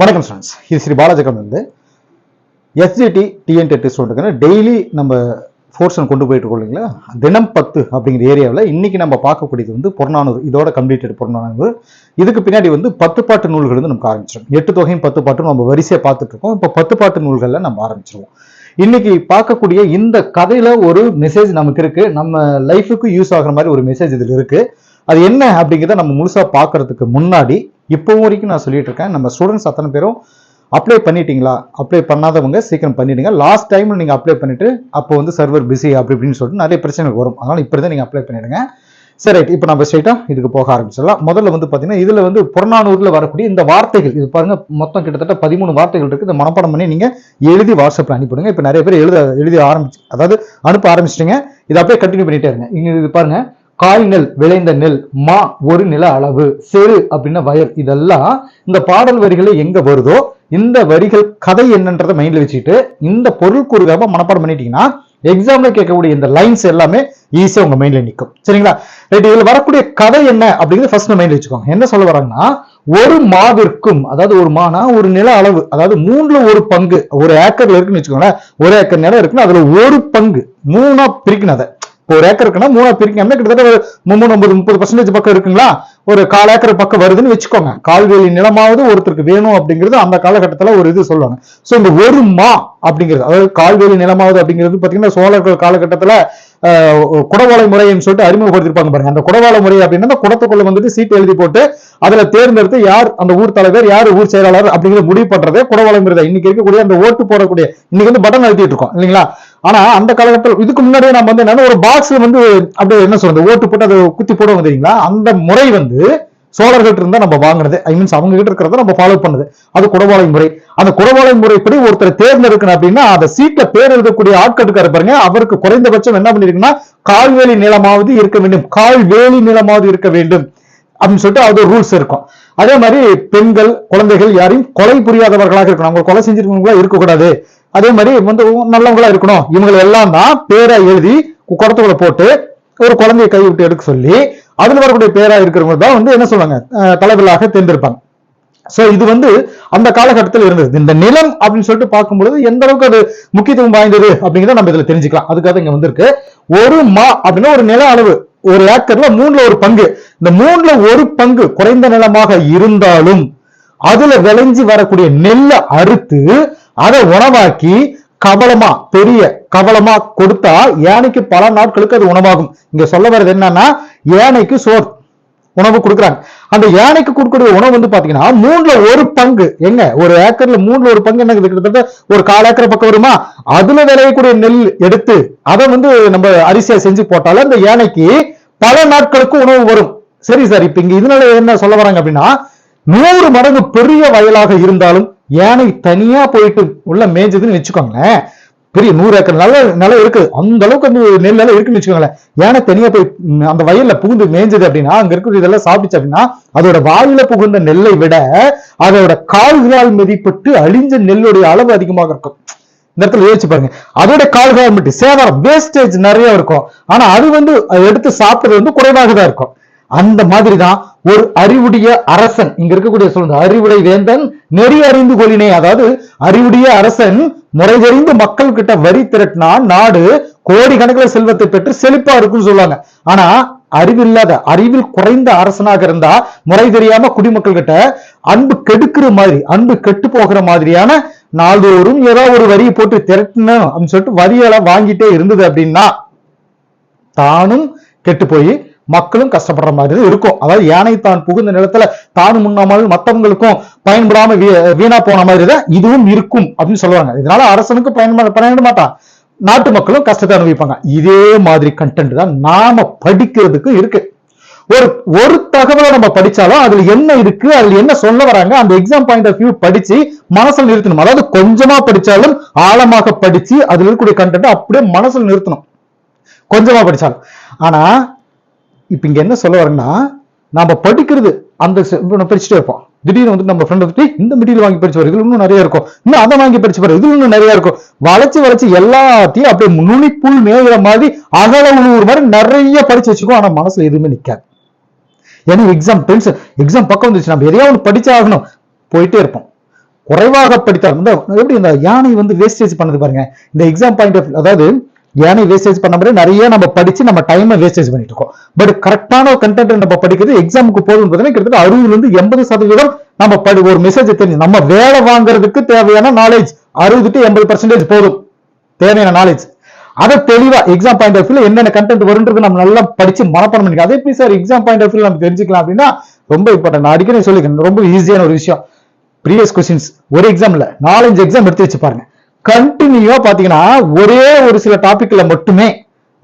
வணக்கம் ஸ்டூடெண்ட்ஸ் இது ஸ்ரீ பாலாஜகம் வந்து எஸ்ஜிடி டிஎன் டெட் ஸ்டூடெண்ட்டுக்கு டெய்லி நம்ம ஃபோர்ஸன் கொண்டு போயிட்டு இருக்கோம் இல்லைங்களா? தினம் பத்து அப்படிங்கிற ஏரியாவில் இன்றைக்கி நம்ம பார்க்கக்கூடியது வந்து புறநானூறு. இதோட கம்ப்ளீட்டட் புறநானூறு. இதுக்கு பின்னாடி வந்து பத்து பாட்டு நூல்கள் வந்து நமக்கு ஆரம்பிச்சிடும் எட்டு தொகையும் பத்து பாட்டும் நம்ம வரிசையாக பார்த்துட்டு இருக்கோம். இப்போ பத்து பாட்டு நூல்களில் நம்ம ஆரம்பிச்சிருவோம். இன்னைக்கு பார்க்கக்கூடிய இந்த கதையில ஒரு மெசேஜ் நமக்கு இருக்கு. நம்ம லைஃபுக்கு யூஸ் ஆகிற மாதிரி ஒரு மெசேஜ் இதில் இருக்கு. அது என்ன அப்படிங்கிறத நம்ம முழுசா பார்க்கறதுக்கு முன்னாடி இப்போவும் வரைக்கும் நான் சொல்லிட்டு இருக்கேன். நம்ம ஸ்டூடெண்ட்ஸ் அத்தனை பேரும் அப்ளை பண்ணிட்டீங்களா? அப்ளை பண்ணாதவங்க சீக்கிரம் பண்ணிடுங்க. லாஸ்ட் டைம்ல நீங்கள் அப்ளை பண்ணிட்டு அப்போ வந்து சர்வர் பிஸி அப்படி இப்படின்னு சொல்லிட்டு நிறைய பிரச்சனைகள் வரும். அதனால இப்போ தான் நீங்கள் அப்ளை பண்ணிடுங்க. சரி ரைட் இப்போ நம்ம ஸ்ட்ரைட்டா இதுக்கு போக ஆரம்பிச்சிடலாம். முதல்ல வந்து பார்த்தீங்கன்னா இதில் வந்து புறநானூரில் வரக்கூடிய இந்த வார்த்தைகள் இது பாருங்க மொத்தம் கிட்டத்தட்ட பதிமூணு வார்த்தைகள் இருக்குது இந்த மனப்பாடம் பண்ணி நீங்கள் எழுதி வாட்ஸ்அப்பில் அனுப்பிவிடுங்க இப்போ நிறைய பேர் எழுத எழுதி ஆரம்பிச்சு அதாவது அனுப்ப ஆரம்பிச்சிட்டீங்க. இதை அப்படியே கண்டினியூ பண்ணிட்டே இருங்க. இங்கே இது பாருங்கள் காய் நெல் விளைந்த நெல் மா ஒரு நில அளவு செரு அப்படின்னா வயல். இதெல்லாம் இந்த பாடல் வரிகளை எங்க வருதோ இந்த வரிகள் கதை என்னன்றதை மைண்ட்ல வச்சுக்கிட்டு இந்த பொருள் கூறுகாம மனப்பாடம் பண்ணிட்டீங்கன்னா எக்ஸாம்ல கேட்கக்கூடிய இந்த லைன்ஸ் எல்லாமே ஈஸியா உங்க மைண்ட்ல நிற்கும் சரிங்களா? ரைட் இதுல வரக்கூடிய கதை என்ன அப்படிங்கிறது ஃபர்ஸ்ட் மைண்ட்ல வச்சுக்கோங்க. என்ன சொல்ல வராங்கன்னா ஒரு மாவிற்கும் அதாவது ஒரு மானா ஒரு நில அளவு அதாவது மூணுல ஒரு பங்கு ஒரு ஏக்கர்ல இருக்குன்னு வச்சுக்கோங்களேன் ஒரு ஏக்கர் நிலம் இருக்குன்னு அதுல ஒரு பங்கு மூணா பிரிக்கணும் அதை. ஒரு ஏக்கர் இருக்குன்னா மூணா பிரிக்காம கிட்டத்தட்ட ஒரு மூணு ஐம்பது முப்பது பர்சன்டேஜ் பக்கம் இருக்குங்களா? ஒரு கால் ஏக்கர் பக்கம் வருதுன்னு வச்சுக்கோங்க. கால்வெளி நிலமாவது ஒருத்தருக்கு வேணும் அப்படிங்கிறது அந்த காலகட்டத்துல ஒரு இது சொல்லுவாங்க. சோ இந்த ஒரு மா அப்படிங்கிறது அதாவது கால்வெளி நிலமாவது அப்படிங்கிறது பாத்தீங்கன்னா சோழர்கள் காலகட்டத்துல ஆஹ், குடவாளை முறைன்னு சொல்லிட்டு அறிமுகப்படுத்திருப்பாங்க பாருங்க. அந்த குடவாளை முறை அப்படின்னா அந்த குடத்துக்குள்ள வந்துட்டு சீட்டு எழுதி போட்டு அதுல தேர்ந்தெடுத்து யார் அந்த ஊர் தலைவர் யார் ஊர் செயலாளர் அப்படிங்கிற முடிவு பண்றதே குடவாளை முறை தான். இன்னைக்கு இருக்கக்கூடிய அந்த ஓட்டு போடக்கூடிய இன்னைக்கு வந்து பட்டன் அழுத்திட்டு இருக்கோம் இல்லைங்களா? ஆனா அந்த காலகட்டத்தில் இதுக்கு முன்னாடியே நம்ம வந்து என்னன்னா ஒரு பாக்ஸ்ல வந்து அப்படியே என்ன சொல்றது ஓட்டு போட்டு அதை குத்தி போடுவோம் தெரியுங்களா? அந்த முறை வந்து சோழர்கிட்ட இருந்தா நம்ம வாங்கினது. ஐ மீன்ஸ் அவங்க கிட்ட இருக்கிறத நம்ம ஃபாலோ பண்ணுது. அது குடவாளை முறை. அந்த குடவாளை முறைப்படி ஒருத்தர் தேர்ந்தெடுக்கணும் அப்படின்னா அந்த சீட்ல பேர் எழுதக்கூடிய ஆட்கள் இருக்காரு பாருங்க அவருக்கு குறைந்தபட்சம் என்ன பண்ணிருக்குன்னா கால்வேலி நிலமாவது இருக்க வேண்டும். கால்வேலி நிலமாவது இருக்க வேண்டும். அப்படின்னு சொல்லிட்டு அது ரூல்ஸ் இருக்கும். அதே மாதிரி பெண்கள் குழந்தைகள் யாரையும் கொலை புரியாதவர்களாக இருக்கணும். அவங்க கொலை செஞ்சிருக்கவங்களா இருக்கக்கூடாது. அதே மாதிரி வந்து நல்லவங்களா இருக்கணும். இவங்க எல்லாம் தான் பேரை எழுதி குடத்துக்குள்ள போட்டு ஒரு குழந்தையை கை விட்டு எடுக்க சொல்லி அதுல வரக்கூடிய பேரா இருக்கிறவங்க தான் வந்து என்ன சொல்லுவாங்க? தலைவர்களாக தேர்ந்தெடுப்பாங்க. சோ இது வந்து அந்த காலகட்டத்தில் இருந்தது. இந்த நிலம் அப்படின்னு சொல்லிட்டு பார்க்கும்பொழுது எந்த அளவுக்கு அது முக்கியத்துவம் வாய்ந்தது அப்படிங்கிறத நம்ம இதுல தெரிஞ்சுக்கலாம். அதுக்காக இங்க வந்திருக்கு. ஒரு மா அப்படின்னா ஒரு நில அளவு. ஒரு ஏக்கர்ல மூணுல ஒரு பங்கு. இந்த மூணுல ஒரு பங்கு குறைந்த நிலமாக இருந்தாலும் அதுல விளைஞ்சு வரக்கூடிய நெல்லை அறுத்து அதை உணவாக்கி கவலமா பெரிய கவலமா கொடுத்தா யானைக்கு பல நாட்களுக்கு அது உணவாகும். இங்க சொல்ல வர்றது என்னன்னா யானைக்கு சோர் உணவு கொடுக்குறாங்க. அந்த யானைக்கு கொடுக்கக்கூடிய உணவு வந்து பாத்தீங்கன்னா மூணுல ஒரு பங்கு. எங்க? ஒரு ஏக்கர்ல மூணுல ஒரு பங்கு என்ன கிட்டத்தட்ட ஒரு கால் ஏக்கர் பக்கம் வருமா? அதுல விளையக்கூடிய நெல் எடுத்து அதை வந்து நம்ம அரிசியா செஞ்சு போட்டாலும் அந்த யானைக்கு பல நாட்களுக்கு உணவு வரும். சரி சார் இப்ப இங்க இதனால என்ன சொல்ல வராங்க அப்படின்னா நூறு மடங்கு பெரிய வயலாக இருந்தாலும் யானை தனியா போயிட்டு உள்ள மேய்ஞ்சதுன்னு வச்சுக்கோங்களேன். பெரிய நூறு ஏக்கர் நல்ல நிலம் இருக்குது. அந்த அளவுக்கு அந்த நெல் நிலம் இருக்குன்னு வச்சுக்கோங்களேன். யானை தனியா போய் அந்த வயல்ல புகுந்து மேய்ஞ்சது அப்படின்னா அங்க இருக்கிற இதெல்லாம் சாப்பிட்டுச்சு அப்படின்னா அதோட வாயில புகுந்த நெல்லை விட அதோட கால்களால் மிதிப்பட்டு அழிஞ்ச நெல்லுடைய அளவு அதிகமாக இருக்கும். இந்த இடத்துல யோசிச்சு பாருங்க. அதோட கால்களால் மட்டும் சேதாரம் வேஸ்டேஜ் நிறைய இருக்கும். ஆனா அது வந்து அதை எடுத்து சாப்பிடுறது வந்து குறைவாக தான் இருக்கும். அந்த மாதிரி தான் ஒரு அறிவுடைய அரசன் இங்க இருக்கக்கூடிய சொல்ற அறிவுடை வேந்தன் நெறி அறிந்து கொள்ளினே அதாவது அறிவுடைய அரசன் முறை தெரிந்து மக்கள் கிட்ட வரி திரட்டினா நாடு கோடிக்கணக்கில் செல்வத்தை பெற்று செழிப்பா இருக்கும்னு சொல்லுவாங்க. ஆனா அறிவில்லாத அறிவில் குறைந்த அரசனாக இருந்தா முறை தெரியாம குடிமக்கள் கிட்ட அன்பு கெடுக்கிற மாதிரி அன்பு கெட்டு போகிற மாதிரியான நாள்தோறும் ஏதாவது ஒரு வரியை போட்டு திரட்டணும் அப்படின்னு சொல்லிட்டு வரியெல்லாம் வாங்கிட்டே இருந்தது அப்படின்னா தானும் கெட்டு போய் மக்களும் கஷ்டப்படுற மாதிரி தான் இருக்கும். அதாவது யானை தான் புகுந்த நிலத்துல தானும் முன்னாமல் மத்தவங்களுக்கும் பயன்படாம வீ- வீணா போன மாதிரி தான் இதுவும் இருக்கும் அப்படின்னு சொல்லுவாங்க. இதனால அரசனுக்கு பயன்பட பயன்பட மாட்டான். நாட்டு மக்களும் கஷ்டத்தை அனுபவிப்பாங்க. இதே மாதிரி கண்டென்ட் தான் நாம படிக்கிறதுக்கு இருக்கு. ஒரு ஒரு தகவலை நம்ம படிச்சாலும் அதுல என்ன இருக்கு அதுல என்ன சொல்ல வராங்க அந்த எக்ஸாம் பாயிண்ட் ஆஃப் வியூ படிச்சு மனசில் நிறுத்தணும். அதாவது கொஞ்சமா படிச்சாலும் ஆழமாக படிச்சு அதுல இருக்கக்கூடிய கண்டென்ட் அப்படியே மனசுல நிறுத்தணும். கொஞ்சமா படிச்சாலும். ஆனா இப்போ இங்கே என்ன சொல்ல வரேன்னா நம்ம படிக்கிறது அந்த படிச்சுட்டே இருப்போம். திடீர்னு வந்து நம்ம ஃப்ரெண்ட் வந்துட்டு இந்த மெட்டீரியல் வாங்கி படிச்சு பாரு இதுல இன்னும் நிறைய இருக்கும். இன்னும் அதை வாங்கி படிச்சு பாரு இதுல இன்னும் நிறைய இருக்கும். வளைச்சு வளைச்சு எல்லாத்தையும் அப்படியே நுனிப்புள் மேயிற மாதிரி அகல உழுவுற மாதிரி நிறைய படிச்சு வச்சுக்கோ ஆனா மனசுல எதுவுமே நிக்காது. ஏன்னா எக்ஸாம் டென்ஷன் எக்ஸாம் பக்கம் வந்துச்சு நம்ம எதையா ஒன்று படிச்சாகணும். போயிட்டே இருப்போம். குறைவாக படித்தால் இந்த எப்படி இந்த யானை வந்து வேஸ்டேஜ் பண்ணது பாருங்க. இந்த எக்ஸாம் பாயிண்ட் ஆஃப் அதாவது ஏன்னா வேஸ்டேஜ் பண்ண மாதிரி நிறைய நம்ம படிச்சு நம்ம டைமை வேஸ்டேஜ் பண்ணிட்டு இருக்கோம். பட் கரெக்டான கண்டென்ட் நம்ம படிக்கிறது எக்ஸாமுக்கு போதும் பார்த்தீங்கன்னா கிட்டத்தட்ட அறுபதுல இருந்து எண்பது சதவீதம் நம்ம படி ஒரு மெசேஜ் தெரிஞ்சு நம்ம வேலை வாங்குறதுக்கு தேவையான நாலேஜ் அறுபது டு எண்பது பர்சன்டேஜ் போதும். தேவையான நாலேஜ் அதை தெளிவா எக்ஸாம் பாயிண்ட் ஆஃப் வியூல என்னென்ன கண்டென்ட் வரும்ன்றது நம்ம நல்லா படிச்சு மனப்பாடம் பண்ணிக்கலாம். அதே எப்படி சார் எக்ஸாம் பாயிண்ட் ஆஃப் வியூல நம்ம தெரிஞ்சுக்கலாம் அப்படின்னா ரொம்ப இம்பார்ட்டன் நான் அடிக்கடி சொல்லிக்கிறேன் ரொம்ப ஈஸியான ஒரு விஷயம். ப்ரீவியஸ் கொஸ்டின்ஸ் ஒரு எக்ஸாம்ல நாலஞ்சு எக்ஸாம் எடுத்து வச்சு பாருங்க. கண்டினியூவா பாத்தீங்கன்னா ஒரே ஒரு சில டாபிக்ல மட்டுமே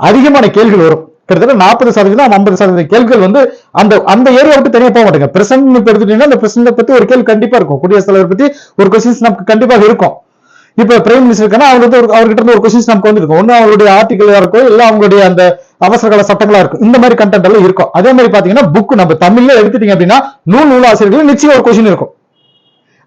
அதிகமான கேள்விகள் வரும். கிட்டத்தட்ட நாற்பது சதவீதம் ஐம்பது சதவீதம் கேள்விகள் வந்து அந்த அந்த ஏரியா விட்டு தனியா போக மாட்டேங்க. பிரசன்ட் இப்ப எடுத்துட்டீங்கன்னா அந்த பிரசன்ட பத்தி ஒரு கேள்வி கண்டிப்பா இருக்கும். குடியரசுத் தலைவர் பத்தி ஒரு கொஸ்டின்ஸ் நமக்கு கண்டிப்பாக இருக்கும். இப்ப பிரைம் மினிஸ்டர் அவங்க வந்து ஒரு அவர்கிட்ட இருந்து ஒரு கொஸ்டின்ஸ் நமக்கு வந்துருக்கும். ஒன்னு அவங்களுடைய ஆர்டிகலா இருக்கும் இல்ல அவங்களுடைய அந்த அவசர கால சட்டங்களா இருக்கும் இந்த மாதிரி கண்டென்ட் எல்லாம் இருக்கும். அதே மாதிரி பாத்தீங்கன்னா புக் நம்ம தமிழ்ல எடுத்துட்டீங்க அப்படின்னா நூல் நூல் ஆசிரியர்கள் நிச்சயம் ஒரு கொஸ்டின் இருக்கும்.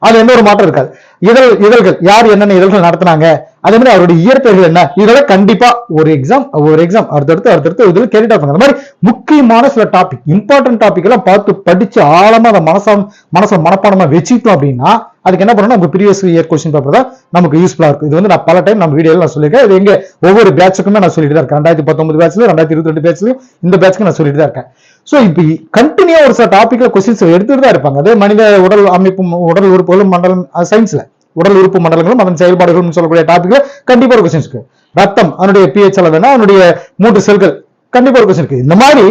அது எந்த ஒரு மாற்றம் இருக்காது. இதழ் இதழ்கள் யார் என்னென்ன இதழ்கள் நடத்தினாங்க அதே மாதிரி அவருடைய இயற்பெயர்கள் என்ன இதெல்லாம் கண்டிப்பா ஒரு எக்ஸாம் ஒரு எக்ஸாம் அடுத்தடுத்து அடுத்தடுத்து இதில் கேட்டுட்டு இருப்பாங்க. அந்த மாதிரி முக்கியமான சில டாபிக் இம்பார்ட்டன்ட் டாபிக் எல்லாம் பார்த்து படிச்சு ஆழமா அதை மனசா மனசை மனப்பாடமா வச்சுட்டோம் அப்படின்னா அதுக்கு என்ன பண்ணணும்? நம்ம ப்ரீவியஸ் இயர் கொஸ்டின் பேப்பர் தான் நமக்கு யூஸ்ஃபுல்லா இருக்கும். இது வந்து நான் பல டைம் நம்ம வீடியோல நான் சொல்லியிருக்கேன். இது எங்க ஒவ்வொரு பேட்சுக்குமே நான் சொல்லிட்டு தான் இருக்கேன். ரெண்டாயிரத்தி பத்தொன்பது பேட்ச்ல ரெண்டாயிரத்தி இருபத்தி ரெண்டு பேட்ச்லயும் இந்த பேட்ச்க்கு நான் சொல்லிட்டு தான் இருக்கேன். ஸோ இப்போ கண்டினியூ ஒரு சில டாபிக்ல கொஸ்டின்ஸ் எடுத்துட்டு தான் இருப்பாங்க. அதே மனித உடல் அமைப்பும் உடல் உறுப்புகளும் மண்டலம் சயின்ஸ்ல உடல் உறுப்பு மண்டலங்களும் அதன் செயல்பாடுகளும் சொல்லக்கூடிய டாபிக்ல கண்டிப்பா ஒரு கொஸ்டின் இருக்கு. ரத்தம் அதனுடைய பிஹெச் அளவுனா அதனுடைய மூன்று செல்கள் கண்டிப்பா ஒரு கொஸ்டின் இருக்கு. இந்த மாதிரி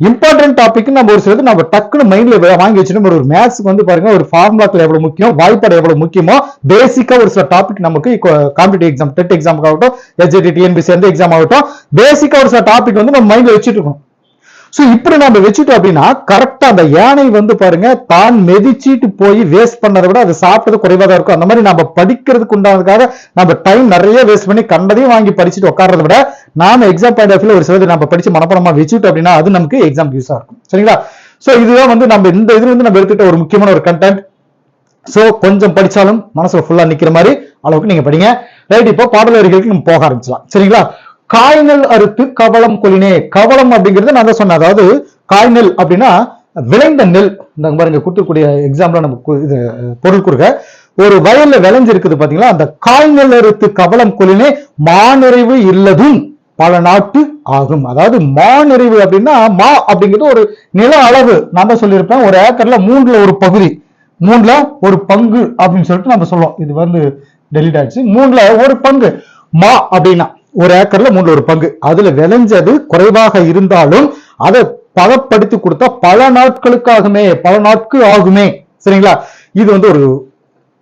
இம்பார்ட்டன்ட் டாபிக் நம்ம ஒரு சிலது நம்ம டக்குன்னு மைண்ட்ல வாங்கி வச்சுட்டு ஒரு மேத்ஸ்க்கு வந்து பாருங்க ஒரு ஃபார்முலாக்கள் எவ்வளவு முக்கியம் வாய்ப்பாடு எவ்வளவு முக்கியமோ பேசிக்கா ஒரு சில டாபிக் நமக்கு காம்படிட்டிவ் எக்ஸாம் டெட் எக்ஸாம் ஆகட்டும் எஸ்ஜிடி டிஎன்பிசி எந்த எக்ஸாம் ஆகட்டும் பேசிக்கா ஒரு சில டாபிக் வந்து நம்ம மைண்ட்ல வச்சுட்டு இருக்கணும். சோ இப்படி நம்ம வச்சுட்டோம் அப்படின்னா கரெக்டா அந்த யானை வந்து பாருங்க தான் மெதிச்சிட்டு போய் வேஸ்ட் பண்ணதை விட அது சாப்பிட்டது குறைவா தான் இருக்கும். அந்த மாதிரி நம்ம படிக்கிறதுக்கு உண்டானதுக்காக நம்ம டைம் நிறைய வேஸ்ட் பண்ணி கண்டதையும் வாங்கி படிச்சுட்டு உட்கார்றத விட நாம எக்ஸாம் பாயிண்ட் ஆஃப் ஒரு சிலது நம்ம படிச்சு மனப்படமா வச்சுட்டு அப்படின்னா அது நமக்கு எக்ஸாம் யூஸா இருக்கும். சரிங்களா? சோ இதுதான் வந்து நம்ம இந்த இதுல இருந்து நம்ம எடுத்துக்கிட்ட ஒரு முக்கியமான ஒரு கண்டென்ட் சோ கொஞ்சம் படிச்சாலும் மனசுல ஃபுல்லா நிக்கிற மாதிரி அளவுக்கு நீங்க படிங்க. ரைட் இப்போ பாடல் வரிகளுக்கு நம்ம போக ஆரம்பிச்சலாம் சரிங்களா? காய்நெல் அறுத்து கவளம் கொலினே கவளம் அப்படிங்கிறது நான் தான் சொன்னேன். அதாவது காய்நெல் அப்படின்னா விளைந்த நெல். இந்த பாருங்க கொடுக்கக்கூடிய எக்ஸாம்பிள் நம்ம இது பொருள் கொடுக்க ஒரு வயல்ல விளைஞ்சிருக்குது பாத்தீங்களா? அந்த காய்நெல் அறுத்து கவளம் கொலினே மாநிறைவு இல்லதும் பல நாட்டு ஆகும். அதாவது மாநிறைவு அப்படின்னா மா அப்படிங்கிறது ஒரு நில அளவு. நான் சொல்லியிருப்பேன் ஒரு ஏக்கர்ல மூணுல ஒரு பகுதி. மூணுல ஒரு பங்கு அப்படின்னு சொல்லிட்டு நம்ம சொல்லுவோம் இது வந்து டெலிட் ஆயிடுச்சு. மூணுல ஒரு பங்கு. மா அப்படின்னா ஒரு ஏக்கர்ல மூணுல ஒரு பங்கு. அதுல விளைஞ்சது குறைவாக இருந்தாலும் அதை பதப்படுத்தி கொடுத்தா பல நாட்களுக்காகுமே பல நாட்கள் ஆகுமே. சரிங்களா? இது வந்து ஒரு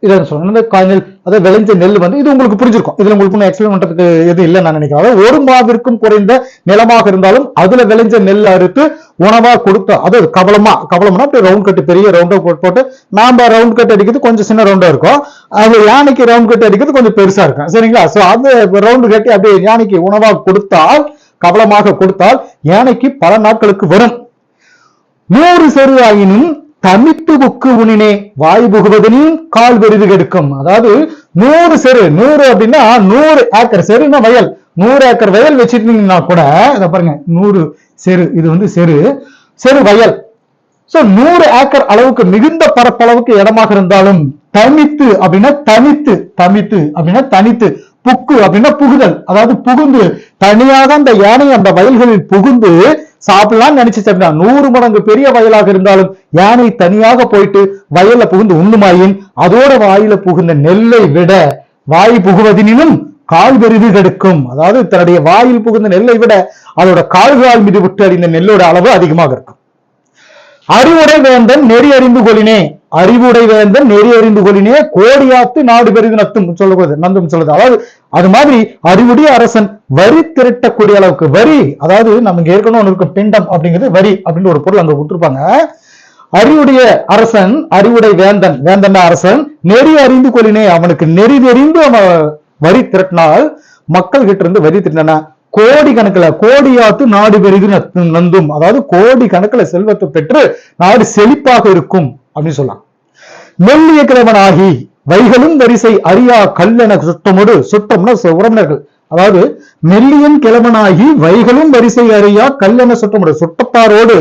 இதை சொன்ன காய்நெல் அதாவது விளைஞ்ச நெல் வந்து இது உங்களுக்கு புரிஞ்சிருக்கும். இதுல உங்களுக்கு ஒன்றும் எக்ஸ்பிளைன் பண்றதுக்கு எதுவும் இல்லை நான் நினைக்கிறேன். அதாவது ஒரு மாவிற்கும் குறைந்த நிலமாக இருந்தாலும் அதுல விளைஞ்ச நெல் அறுத்து உணவா கொடுத்து அதாவது கவலமா கவலம்னா அப்படி ரவுண்ட் கட்டு பெரிய ரவுண்டா போட்டு போட்டு நாம ரவுண்ட் கட் அடிக்கிறது கொஞ்சம் சின்ன ரவுண்டா இருக்கும். அது யானைக்கு ரவுண்ட் கட் அடிக்கிறது கொஞ்சம் பெருசா இருக்கும். சரிங்களா? சோ அந்த ரவுண்ட் கட்டி அப்படியே யானைக்கு உணவா கொடுத்தால் கவலமாக கொடுத்தால் யானைக்கு பல நாட்களுக்கு வரும். நூறு செரு ஆயினும் தமித்து புக்கு உனினே வாய் புகுவதனின் கால் பெரிது கெடுக்கும். அதாவது நூறு செரு நூறு அப்படின்னா நூறு ஏக்கர் செருன்னா வயல். நூறு ஏக்கர் வயல் வச்சிருந்தீங்கன்னா கூட இதை பாருங்க நூறு செரு இது வந்து செரு செரு வயல். சோ நூறு ஏக்கர் அளவுக்கு மிகுந்த பரப்பளவுக்கு இடமாக இருந்தாலும் தனித்து அப்படின்னா தனித்து தமித்து அப்படின்னா தனித்து புக்கு அப்படின்னா புகுதல். அதாவது புகுந்து தனியாக அந்த யானை அந்த வயல்களில் புகுந்து சாப்பிடலாம்னு நினைச்சு அப்படின்னா நூறு மடங்கு பெரிய வயலாக இருந்தாலும் யானை தனியாக போயிட்டு வயல்ல புகுந்து உண்ணுமாயின் அதோட வாயில புகுந்த நெல்லை விட வாய் புகுவதினும் கால் பெரிது கெடுக்கும். அதாவது தன்னுடைய வாயில் புகுந்த நெல்லை விட அதோட கால்கால் மீது விட்டு அறிந்த நெல்லோட அளவு அதிகமாக இருக்கும். அறிவுடை வேந்தன் நெறி அறிந்து கொளினே அறிவுடை வேந்தன் நெறி அறிந்து கொளினே கோடியாத்து நாடு பெரிது நத்தும் சொல்லக்கூடாது நந்தும் சொல்லுது. அதாவது அது மாதிரி அறிவுடைய அரசன் வரி திரட்டக்கூடிய அளவுக்கு வரி அதாவது நமக்கு ஏற்கனவே ஒன்று இருக்கும் பிண்டம் அப்படிங்கிறது வரி அப்படின்னு ஒரு பொருள் அங்க கொடுத்துருப்பாங்க. அறிவுடைய அரசன் அறிவுடை வேந்தன் வேந்தன் அரசன் நெறி அறிந்து கொள்ளினே அவனுக்கு நெறி தெரிந்து அவன் வரி திரட்டினால் மக்கள் கிட்ட இருந்து வரி திரட்டின கோடி கணக்குல கோடியாத்து நாடு பெரிது நந்தும். அதாவது கோடி கணக்குல செல்வத்தை பெற்று நாடு செழிப்பாக இருக்கும் அப்படின்னு சொல்லலாம் மெல்லிய கிழவனாகி வைகளும் வரிசை அறியா கல்லென சுத்தமோடு சுத்தம்னா உறவினர்கள் அதாவது மெல்லியன் கிழமனாகி வைகளும் வரிசை அறியா கல்லென சுத்தமோடு. சுட்டத்தாரோடு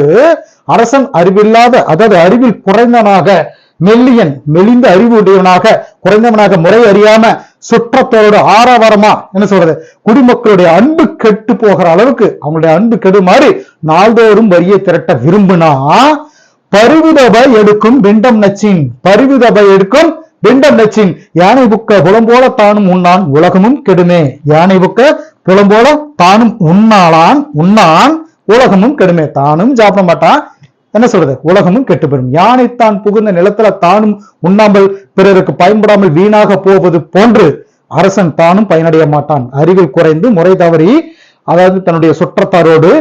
அரசன் அறிவில்லாத அதாவது அறிவில் குறைந்தனாக மெல்லியன் மெலிந்த அறிவு உடையவனாக குறைந்தவனாக முறை அறியாம சுற்றத்தோடு ஆரவாரமா என்ன சொல்றது? குடிமக்களுடைய அன்பு கெட்டு போகிற அளவுக்கு அவங்களுடைய அன்பு கெடுமாறு நாள்தோறும் வரியை திரட்ட விரும்பினா பருவிதப எடுக்கும் பிண்டம் நச்சின் பருவிதப எடுக்கும் பிண்டம் நச்சின் யானை புக்க புலம்போல தானும் உண்ணான் உலகமும் கெடுமே. யானை புக்க புலம்போல தானும் உண்ணாளான் உண்ணான் உலகமும் கெடுமே. தானும் சாப்பிட மாட்டான். என்ன சொல்றது? உலகமும் கெட்டு பெறும் யானை தான் புகுந்த நிலத்துல தானும் உண்ணாமல் பிறருக்கு பயன்படாமல் வீணாக போவது போன்று அரசன் தானும் பயனடைய மாட்டான். அறிவில் குறைந்து முறை தவறி அதாவது தன்னுடைய சுற்றத்தாரோடு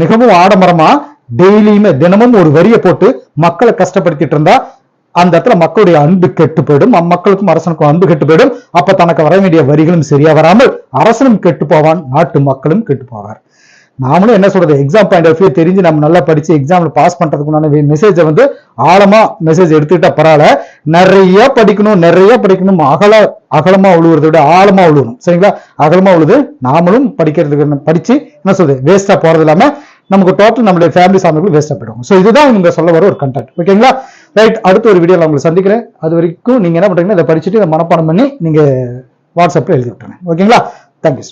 மிகவும் ஆடம்பரமா டெய்லியுமே தினமும் ஒரு வரியை போட்டு மக்களை கஷ்டப்படுத்திட்டு இருந்தா அந்த இடத்துல மக்களுடைய அன்பு கெட்டு போயிடும். அம்மக்களுக்கும் அரசனுக்கும் அன்பு கெட்டு போயிடும். அப்ப தனக்கு வர வேண்டிய வரிகளும் சரியா வராமல் அரசனும் கெட்டு போவான் நாட்டு மக்களும் கெட்டு போவார். நாமளும் என்ன சொல்றது? எக்ஸாம் பாயிண்ட் ஆஃப் வியூ தெரிஞ்சு நம்ம நல்லா படிச்சு எக்ஸாம்ல பாஸ் பண்றதுக்குண்டான மெசேஜை வந்து ஆழமா மெசேஜ் எடுத்துக்கிட்டா பரவாயில்ல. நிறைய படிக்கணும் நிறைய படிக்கணும். அகல அகலமா உழுவுறதை விட ஆழமா உழுவணும். சரிங்களா? அகலமா உழுது நாமளும் படிக்கிறதுக்கு படிச்சு என்ன சொல்றது? வேஸ்டா போறது இல்லாம நமக்கு டோட்டல் நம்மளுடைய ஃபேமிலி சாமிகள் வேஸ்டா போயிடும் ஸோ இதுதான் இவங்க சொல்ல வர ஒரு கண்டென்ட் ஓகேங்களா ரைட் அடுத்த ஒரு வீடியோவில் உங்களுக்கு சந்திக்கிறேன். அது வரைக்கும் நீங்கள் என்ன பண்ணுறீங்கன்னா இதை படிச்சுட்டு இதை மனப்பாடம் பண்ணி நீங்கள் வாட்ஸ்அப்பில் எழுதி விட்டுருங்க ஓகேங்களா தேங்க்யூ